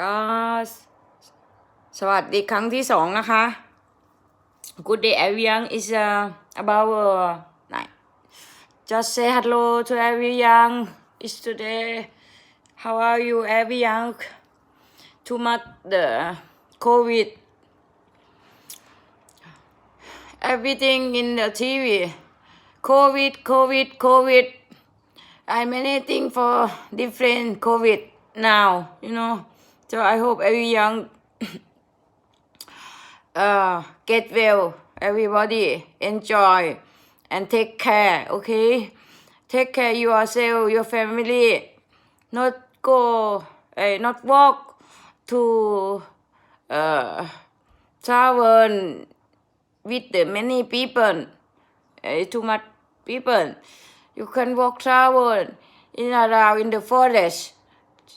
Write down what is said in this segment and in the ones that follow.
ก็สวัสดีครั้งที่สองนะคะ Good day everyone is uh, about uh, night. Just say hello to everyone. It's today. How are you everyone? Too much the COVID. Everything in the TV. COVID, COVID, COVID. I'm anything for different COVID now, you know. So I hope everyone uh, get well, everybody enjoy and take care, okay? Take care yourself, your family. Not go, uh, not walk to uh, travel with many people, uh, too much people. You can walk travel in around in the forest,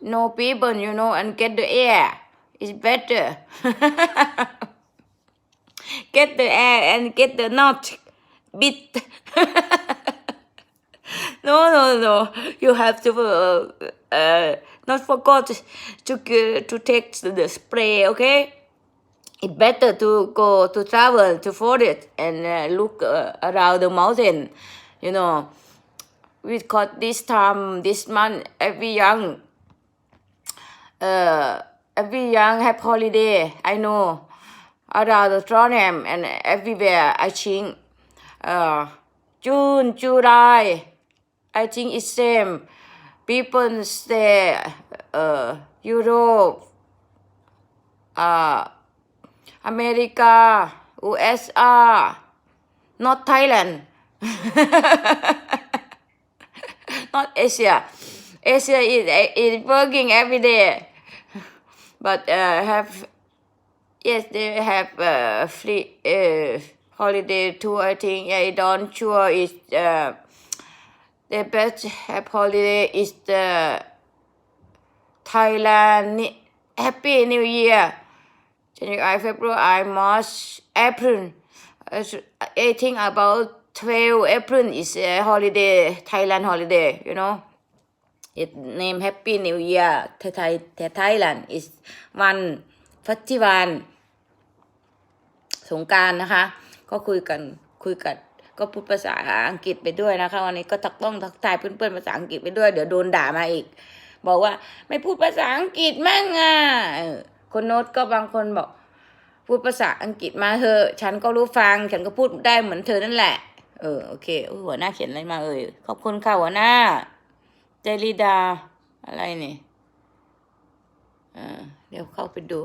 no people, you know, and get the air. It's better. get the air and get the not bit. no, no, no. You have to uh, uh, not forget to g- to take the spray. Okay. It's better to go to travel to forest and uh, look uh, around the mountain. You know, we got this time this month every young uh, every young have holiday. I know around the Trondheim and everywhere. I think uh, June, July. I think it's same. People stay uh, Europe, uh, America, USA, not Thailand. not Asia. Asia is, is working every day, but uh, have yes they have uh, free uh, holiday too. I think I don't sure is uh, the best holiday is the Thailand Happy New Year. January, February, March, April. I s- I think about 12 April is a holiday, Thailand holiday, you know. It name Happy New Year. Thai Thai Thailand is one festival สงการนะคะ ก็คุยกันคุยกันก็พูดภาษาอังกฤษไปด้วยนะคะวันนี้ก็ทักต้องทักทายเพื่อนๆภาษาอังกฤษไปด้วย เดี๋ยวโดนด่ามาอีก บอกว่าไม่พูดภาษาอังกฤษมั่งอะคนโน้ตก็บางคนบอก พูดภาษาอังกฤษมาเถอะฉันก็รู้ฟัง ฉันก็พูดได้เหมือนเธอนั่นแหละ เออโอเคหัวหน้าเขียนอะไรมาเอ่ยขอบคุณค่ะหัวหน้า เจริดา อะไรนี่อ่าเดี๋ยวเข้าไปดู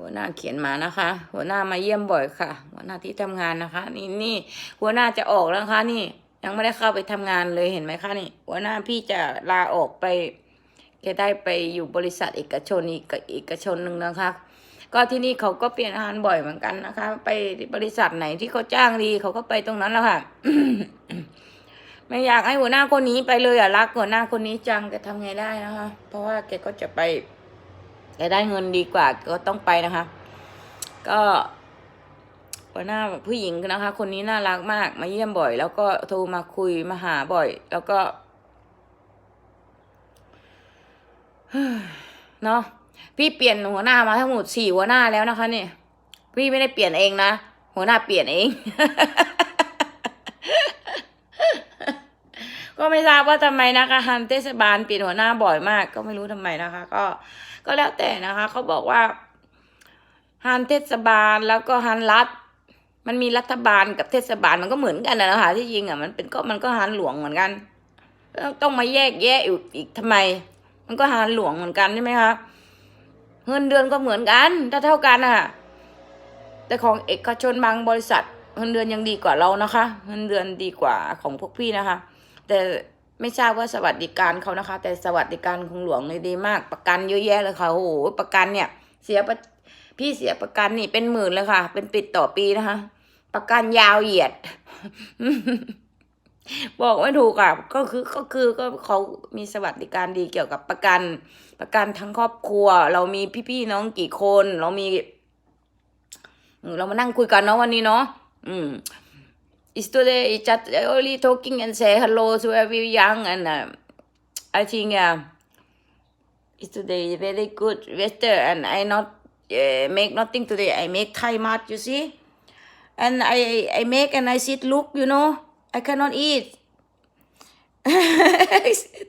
หัวหน้าเขียนมานะคะ หัวหน้ามาเยี่ยมบ่อยค่ะ หัวหน้าที่ทำงานนะคะ นี่นี่หัวหน้าจะออกแล้วคะนี่ ยังไม่ได้เข้าไปทำงานเลยเห็นไหมคะนี่ หัวหน้าพี่จะลาออกไปแกได้ไปอยู่บริษัทเอกชนอีกเอกชนหนึ่งนะคะ ก็ที่นี่เขาก็เปลี่ยนอาหารบ่อยเหมือนกันนะคะ ไปบริษัทไหนที่เขาจ้างดีเขาก็ไปตรงนั้นแล้วค่ะ ไม่อยากให้หัวหน้าคนนี้ไปเลยอะรักหัวหน้าคนนี้จังแต่ทำไงได้นะคะ เพราะว่าแกก็จะไปแกได้เงินดีกว่าก็ต้องไปนะคะ ก็หัวหน้าผู้หญิงนะคะ คนนี้น่ารักมากมาเยี่ยมบ่อย แล้วก็โทรมาคุยมาหาบ่อย แล้วก็เนาะพี่เปลี่ยนหัวหน้ามาทั้งหมดสี่หัวหน้าแล้วนะคะเนี่ยพี่ไม่ได้เปลี่ยนเองนะหัวหน้าเปลี่ยนเอง ก็ไม่ทราบว่าทำไมนะคะฮันเทศบาลเปลี่ยนหัวหน้าบ่อยมาก ก็ไม่รู้ทำไมนะคะ ก็ก็แล้วแต่นะคะเขาบอกว่าฮันเทศบาลแล้วก็ฮันรัฐ มันมีรัฐบาลกับเทศบาลมันก็เหมือนกันนะคะที่จริงอะมันเป็นก็มันก็ฮันหลวงเหมือนกัน ต้องมาแยกแยะอีกอีกทำไม มันก็ฮันหลวงเหมือนกันใช่ไหมคะเงินเดือนก็เหมือนกัน ถ้าเท่ากันอะ แต่ของเอกชนบางบริษัทเงินเดือนยังดีกว่าเรานะคะ เงินเดือนดีกว่าของพวกพี่นะคะ แต่ไม่ทราบว่าสวัสดิการเขานะคะ แต่สวัสดิการของหลวงเนี่ยดีมาก ประกันเยอะแยะเลยค่ะโอ้โหประกันเนี่ย เสียพี่เสียประกันนี่เป็นหมื่นเลยค่ะ เป็นปิดต่อปีนะคะ ประกันยาวเหยียด บอกไม่ถูกอะก็คือก็คือก็เขามีสวัสดิการดีเกี่ยวกับประกัน ประกันทั้งครอบครัว เรามีพี่ๆน้องกี่คน เรามีเออเรามานั่งคุยกันเนาะวันนี้เนาะอืม is today is just only talking and say hello to every young and uh, I think uh, It's today very good weather and I not uh, make nothing today. I make Thai mat, you see, and I I make and I sit look, you know. I cannot eat.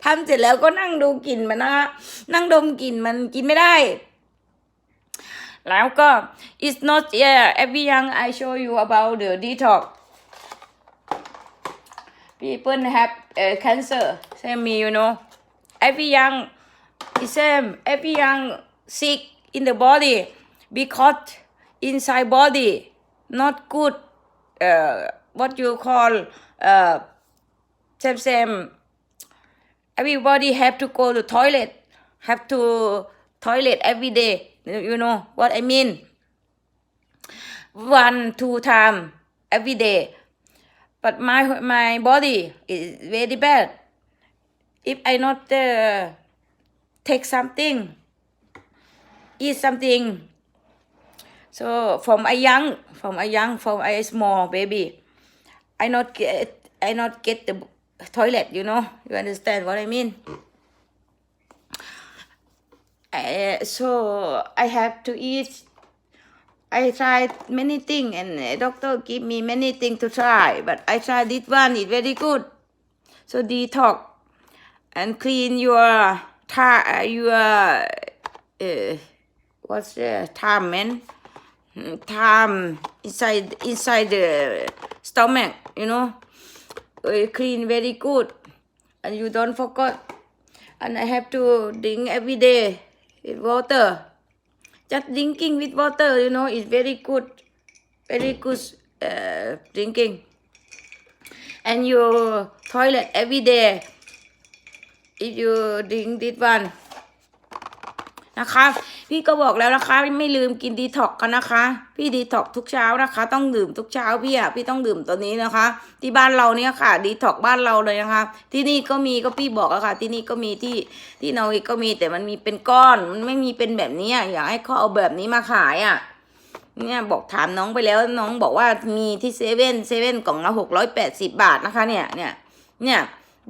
ทำเสร็จแล้วก็นั่งดูกลิ่นมันนะคะนั่งดมกลิ่นมันกินไม่ได้ แล้วก็ it's not yeah every young I show you about the detox people have uh, cancer. Same me you know. Every young same every young sick in the body because inside body not good uh, what you call uh, same same. Everybody have to go to toilet have to toilet every day you know what i mean? One two time every day but my my body is very bad if i not uh, take something eat something so from a young from a young from a small baby I not get I not get the toilet, you know. You understand what I mean? Uh, so I have to eat. I tried many things, and uh, doctor give me many things to try. But I tried this one. It's very good. So detox and clean your your uh, what's the time, man? Mm, Time inside inside the stomach, you know. Clean very good, and you don't forget. And I have to drink every day with water. Just drinking with water, you know, is very good, very good uh, drinking. And your toilet every day. If you drink this one. นะคะ พี่ก็บอกแล้วนะคะ ไม่ลืมกินดีท็อกกันนะคะ พี่ดีท็อกทุกเช้านะคะ ต้องดื่มทุกเช้าพี่อะพี่ต้องดื่มตัวนี้นะคะ ที่บ้านเราเนี่ยค่ะ ดีท็อกบ้านเราเลยนะคะ ที่นี่ก็มีก็พี่บอกอะค่ะ ที่นี่ก็มีที่ที่นอร์เวย์ก็มีแต่มันมีเป็นก้อนมันไม่มีเป็นแบบนี้อะอยากให้เขาเอาแบบนี้มาขายอะเนี่ยบอกถามน้องไปแล้วน้องบอกว่ามีที่เซเว่นเซเว่นกล่องละหกร้อยแปดสิบาทนะคะ เนี่ยเนี่ยเนี่ย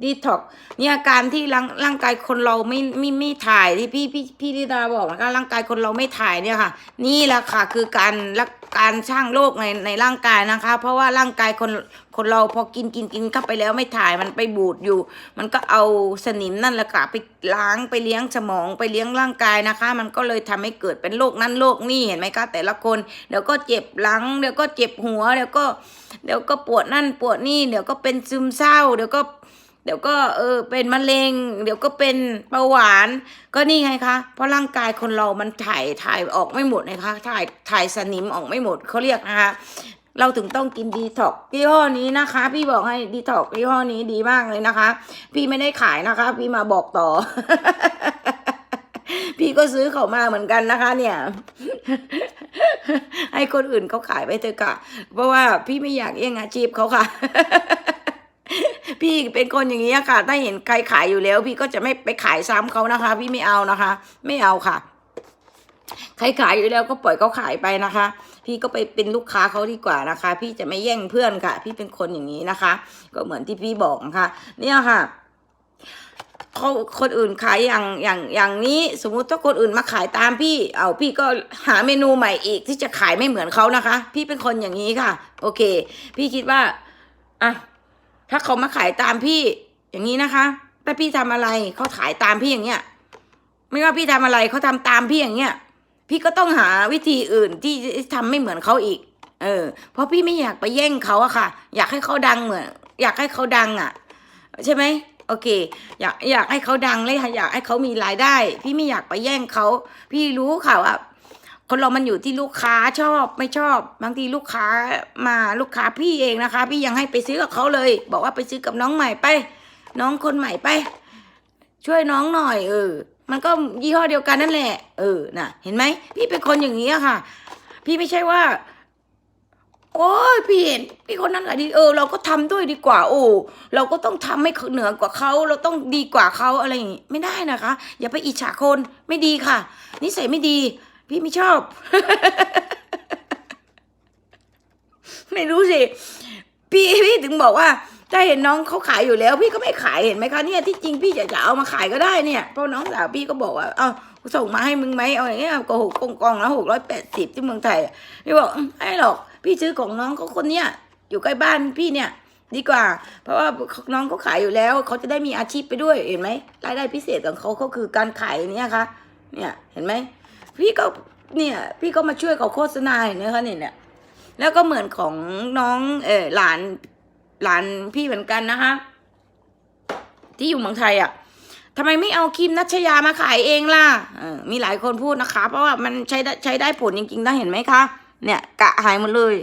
ดีท็อกเนี่ยการที่ร่างร่างกายคนเราไม่ไม่ไม่ถ่ายที่พี่พี่พี่ลิดาบอกนะคะร่างกายคนเราไม่ถ่ายเนี่ยค่ะ นี่แหละค่ะคือการรักการสร้างโรคในในร่างกายนะคะ เพราะว่าร่างกายคนคนเราพอกินกินกินเข้าไปแล้วไม่ถ่ายมันไปบูดอยู่ มันก็เอาสนิมนั่นแหละค่ะไปล้างไปเลี้ยงสมองไปเลี้ยงร่างกายนะคะ มันก็เลยทำให้เกิดเป็นโรคนั้นโรคนี่เห็นไหมคะแต่ละคนเดี๋ยวก็เจ็บหลังเดี๋ยวก็เจ็บหัวเดี๋ยวก็เดี๋ยวก็ปวดนั่นปวดนี่เดี๋ยวก็เป็นซึมเศร้าเดี๋ยวก็ เดี๋ยวก็เออเป็นมะเร็ง เดี๋ยวก็เป็นเบาหวาน ก็นี่ไงคะ เพราะร่างกายคนเรามันถ่ายถ่ายออกไม่หมดนะคะถ่ายถ่ายสนิมออกไม่หมดเขาเรียกนะคะเราถึงต้องกินดีท็อกยี่ห้อนี้นะคะ พี่บอกให้ดีท็อกยี่ห้อนี้ดีมากเลยนะคะ พี่ไม่ได้ขายนะคะ พี่มาบอกต่อ พี่ก็ซื้อเขามาเหมือนกันนะคะ เนี่ย ให้คนอื่นเขาขายไปเถอะค่ะ เพราะว่าพี่ไม่อยากแย่งอาชีพเขาค่ะ พี่เป็นคนอย่างนี้ค่ะ ถ้าเห็นใครขายอยู่แล้ว พี่ก็จะไม่ไปขายซ้ำเขานะคะ พี่ไม่เอานะคะ ไม่เอาค่ะใครขายอยู่แล้วก็ปล่อยเขาขายไปนะคะ พี่ก็ไปเป็นลูกค้าเขาดีกว่านะคะ พี่จะไม่แย่งเพื่อนค่ะ พี่เป็นคนอย่างนี้นะคะ ก็เหมือนที่พี่บอกนะคะเนี่ยค่ะเขาคนอื่นขายอย่างอย่างอย่างนี้ สมมุติถ้าคนอื่นมาขายตามพี่ เอาพี่ก็หาเมนูใหม่อีกที่จะขายไม่เหมือนเขานะคะ พี่เป็นคนอย่างนี้ค่ะ โอเค พี่คิดว่าอะ ถ้าเขามาขายตามพี่อย่างนี้นะคะถ้าพี่ทำอะไรเขาขายตามพี่อย่างเงี้ย ไม่ว่าพี่ทำอะไรเขาทำตามพี่อย่างเงี้ย พี่ก็ต้องหาวิธีอื่นที่ทำไม่เหมือนเขาอีก เออ เพราะพี่ไม่อยากไปแย่งเขาอะค่ะ อยากให้เขาดังเหมือน อยากให้เขาดังอะใช่ไหมโอเค อยากอยากให้เขาดังเลยค่ะอยากให้เขามีรายได้ พี่ไม่อยากไปแย่งเขา พี่รู้ค่ะว่า คนเรามันอยู่ที่ลูกค้าชอบไม่ชอบ บางทีลูกค้ามาลูกค้าพี่เองนะคะ พี่ยังให้ไปซื้อกับเขาเลย บอกว่าไปซื้อกับน้องใหม่ไป น้องคนใหม่ไป ช่วยน้องหน่อย เออ มันก็ยี่ห้อเดียวกันนั่นแหละ เออน่ะ เห็นไหมพี่เป็นคนอย่างนี้ค่ะ พี่ไม่ใช่ว่า โอ้ยพี่เห็นพี่คนนั้นอะดีเออ เราก็ทำด้วยดีกว่า โอ้เราก็ต้องทำให้เหนือกว่าเขาเราต้องดีกว่าเขาอะไรอย่างงี้ไม่ได้นะคะ อย่าไปอิจฉาคนไม่ดีค่ะ นิสัยไม่ดี พี่ไม่ชอบ ไม่รู้สิ พี่พี่ถึงบอกว่า ถ้าเห็นน้องเขาขายอยู่แล้ว พี่ก็ไม่ขายเห็นไหมคะเนี่ยที่จริงพี่จะจะเอามาขายก็ได้เนี่ยเพราะน้องสาวพี่ก็บอกว่าเอาส่งมาให้มึงไหมเอาอย่างเงี้ยก็หกกองกองละหกร้อยแปดสิบที่เมืองไทยพี่บอกไม่หรอก พี่ซื้อของน้องเขาคนเนี้ยอยู่ใกล้บ้านพี่เนี่ยดีกว่า เพราะว่าน้องเขาขายอยู่แล้วเขาจะได้มีอาชีพไปด้วยเห็นไหมรายได้พิเศษของเขาก็คือการขายเนี่ยค่ะเนี่ยเห็นไหม พี่ก็เนี่ยพี่ก็มาช่วยเขาโฆษณาเนไหมคะเนี่ยเนี่ย แล้วก็เหมือนของน้องเออหลานหลานพี่เหมือนกันนะคะ ที่อยู่เมืองไทยอะทำไมไม่เอาครีมนัชยามาขายเองล่ะออมีหลายคนพูดนะคะ เพราะว่ามันใช้ได้ใช้ได้ผลจริงๆนะเห็นไหมคะ เนี่ย กะหายหมดเลย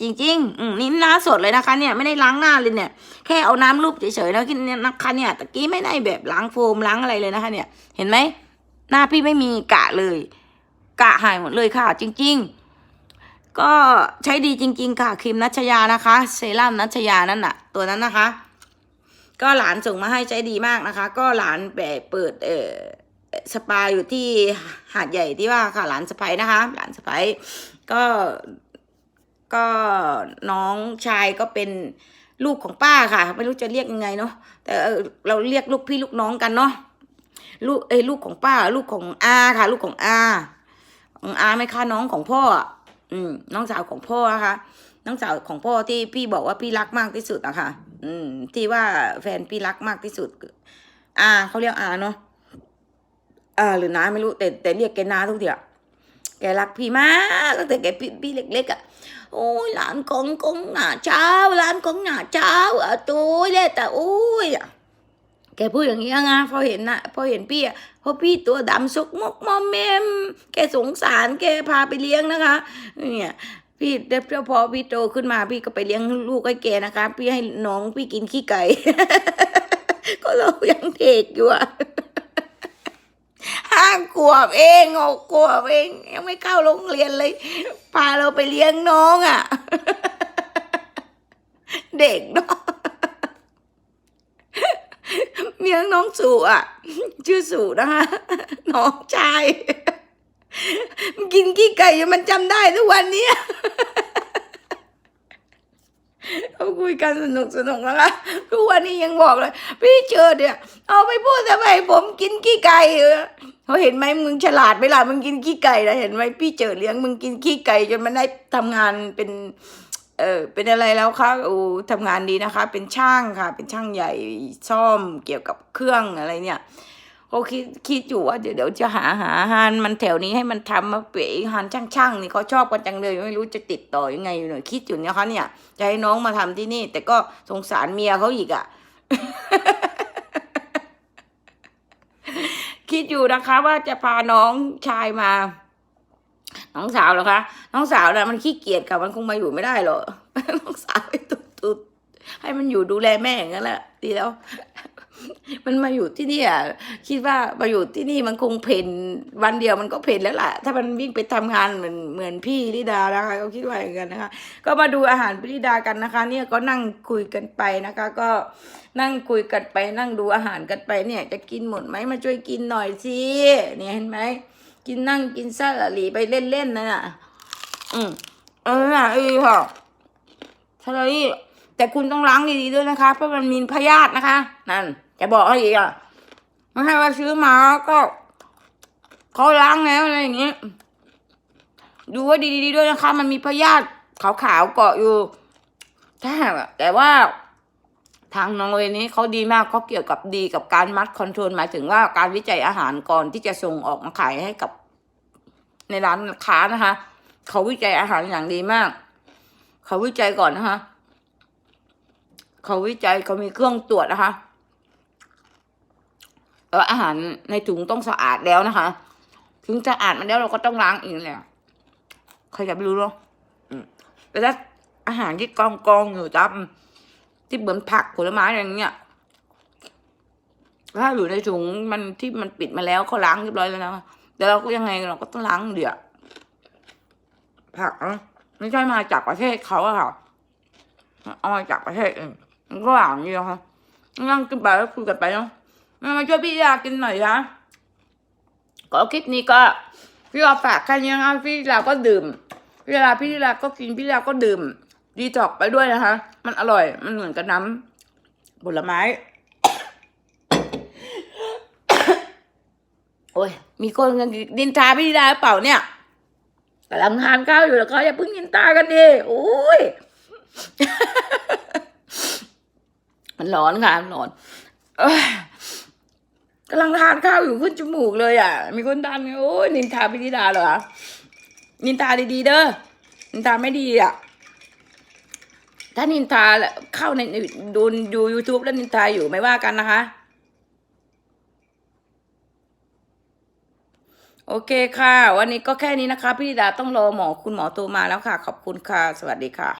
จริงๆอืมนี่หน้าสดเลยนะคะ เนี่ยไม่ได้ล้างหน้าเลยเนี่ย แค่เอาน้ำลูบเฉยๆแล้วเนี่ยนะคะเนี่ยตะกี้ไม่ได้แบบล้างโฟมล้างอะไรเลยนะคะ เนี่ย เห็นไหมหน้าพี่ไม่มีกะเลย กะหายหมดเลยค่ะ จริง ๆ ก็ใช้ดีจริง ๆ ค่ะครีมนัชยานะคะ เซรั่มนัชยานั่นน่ะ ตัวนั้นนะคะ ก็หลานส่งมาให้ใช้ดีมากนะคะ ก็หลานแบบเปิดเอ่อสปาอยู่ที่หาดใหญ่ที่ว่าค่ะหลานสะพ้ยนะคะ หลานสะพ้ยก็ก็น้องชายก็เป็นลูกของป้าค่ะ ไม่รู้จะเรียกยังไงเนาะแต่เราเรียกลูกพี่ลูกน้องกันเนาะลูกเอ้ลูกของป้า ลูกของอาค่ะ ลูกของอา อาไหมคะน้องของพ่อ อืม น้องสาวของพ่อนะคะน้องสาวของพ่อที่พี่บอกว่าพี่รักมากที่สุดอะค่ะอืม ที่ว่าแฟนพี่รักมากที่สุดอาเขาเรียกอาเนาะอ่าหรือน้าไม่รู้แต่แต่เรียกแกน้าทุกทีอะแกรักพี่มากตั้งแต่แกพี่พี่เล็กๆอะโอ้ยหลานของของหน้าเช้าหลานของหน้าเช้าอะตัวเลยแต่โอ้ยอะ แกพูดอย่างนี้ไงพอเห็นนะพอเห็นพี่อะพราะพี่ตัวดำซกมกมอมแมม แกสงสารแกพาไปเลี้ยงนะคะ เนี่ยพี่เดี๋ยวพอพี่โตขึ้นมาพี่ก็ไปเลี้ยงลูกให้แกนะคะ พี่ให้น้องพี่กินขี้ไก่ ก็เรายังเด็กอยู่อะห้าขวบเองหกขวบเองยังไม่เข้าโรงเรียนเลย พาเราไปเลี้ยงน้องอะเด็กเนาะ เลี้ยงน้องสู่อะ ชื่อสู่นะคะน้องชายมันกินขี้ไก่อยู่มันจำได้ทุกวันนี้เขาคุยกันสนุกสนุกนะคะทุกวันนี้ยังบอกเลย พี่เจอเนี่ย เอาไปพูดทำไมผมกินขี้ไก่เออเขาเห็นไหมมึงฉลาดไหมล่ะมึงกินขี้ไก่นะเห็นไหมพี่เจอเลี้ยงมึงกินขี้ไก่จนมันได้ทำงานเป็น เออเป็นอะไรแล้วคะโอ้ทำงานดีนะคะ เป็นช่างค่ะ เป็นช่างใหญ่ซ่อมเกี่ยวกับเครื่องอะไรเนี่ยเขาคิดคิดอยู่ว่าเดี๋ยวเดี๋ยวจะหาหาอาหารมันแถวนี้ให้มันทำมาเป๋อาหารช่างนี่เขาชอบกันจังเลยไม่รู้จะติดต่อยังไงอยู่หน่อยคิดอยู่นะคะเนี่ยจะให้น้องมาทำที่นี่ แต่ก็สงสารเมียเขาอีกอะ่ะคิดอยู่นะคะว่าจะพาน้องชายมา น้องสาวเหรอคะ น้องสาวนะมันขี้เกียจค่ะมันคงมาอยู่ไม่ได้หรอกน้องสาวให้ตุ๊ดตุดให้มันอยู่ดูแลแม่อย่างนั้นแหละดีแล้ว มันมาอยู่ที่นี่อะคิดว่ามาอยู่ที่นี่มันคงเพนวันเดียวมันก็เพนแล้วล่ะ ถ้ามันวิ่งไปทำงานเหมือนเหมือนพี่ลิดานะคะก็คิดว่าอย่างนั้นนะคะ ก็มาดูอาหารพี่ลิดากันนะคะ เนี่ยก็นั่งคุยกันไปนะคะ ก็นั่งคุยกันไปนั่งดูอาหารกันไปเนี่ย จะกินหมดไหมมาช่วยกินหน่อยสิเนี่ยเห็นไหม กินนั่งกินซาลาลีไปเล่นๆนั่นน่ะ อืมเออน่ะเออค่ะซาลาลีแต่คุณต้องล้างดีๆด้วยนะคะ เพราะมันมีพยาธินะคะ นั่น จะบอกให้อีกอะไม่ให้ว่าซื้อมาก็เขาล้างแล้วอะไรอย่างเงี้ยดูว่าดีๆด้วยนะคะ มันมีพยาธิขาวๆเกาะอยู่ถ้าหากอะแต่ว่าทางนอร์เวย์นี้เขาดีมากเขาเกี่ยวกับดีกับการมัดคอนโทรลหมายถึงว่าการวิจัยอาหารก่อนที่จะส่งออกมาขายให้กับ ในร้านค้านะคะ เขาวิจัยอาหารอย่างดีมาก เขาวิจัยก่อนนะคะ เขาวิจัยเขามีเครื่องตรวจนะคะแล้วอาหารในถุงต้องสะอาดแล้วนะคะ ถึงสะอาดมาแล้วเราก็ต้องล้างอีกแหละใครจะไปรู้เนาะอืมแต่ถ้าอาหารที่กองกองๆอยู่ตามที่เหมือนผักผลไม้อะไรอย่างเงี้ยถ้าอยู่ในถุงมันที่มันปิดมาแล้วเขาล้างเรียบร้อยแล้วนะ แต่เราก็ยังไงเราก็ต้องล้างเดี๋ยวผักนะไม่ใช่มาจากประเทศเขาอะค่ะเอามาจากประเทศอื่นมันก็อย่างนี้นะคะนั่งกินไปแล้วคุยกันไปเนาะมาช่วยพี่ยากินหน่อยนะก็คลิปนี้ก็พี่ยาฝากแค่นี้นะพี่ยาก็ดื่มพี่ยาพี่ยาก็กินพี่ยาก็ดื่ม ดีจอกไปด้วยนะคะ มันอร่อยมันเหมือนกับน้ำผลไม้ อ้ย มีคนกำลังดินทาพี่ธิดาเปล่าเนี่ยกำลังทานข้าวอยู่แล้วเขาอย่าเพิ่งนินทากันดิโอ้ยมันร้อนค่ะนร้อนกำลังทานข้าวอยู่ขึ้นจมูกเลยอะ มีคนทานโอ้ยนินทาพี่ธิดาเหรอนินทาดีๆเด้อนินทาไม่ดีอะ ถ้านินทาเข้าในดูดู YouTube แล้วนินทาอยู่ไม่ว่ากันนะคะ โอเคค่ะ วันนี้ก็แค่นี้นะคะ พี่ธิดาต้องรอหมอคุณหมอโทรมาแล้วค่ะ ขอบคุณค่ะ สวัสดีค่ะ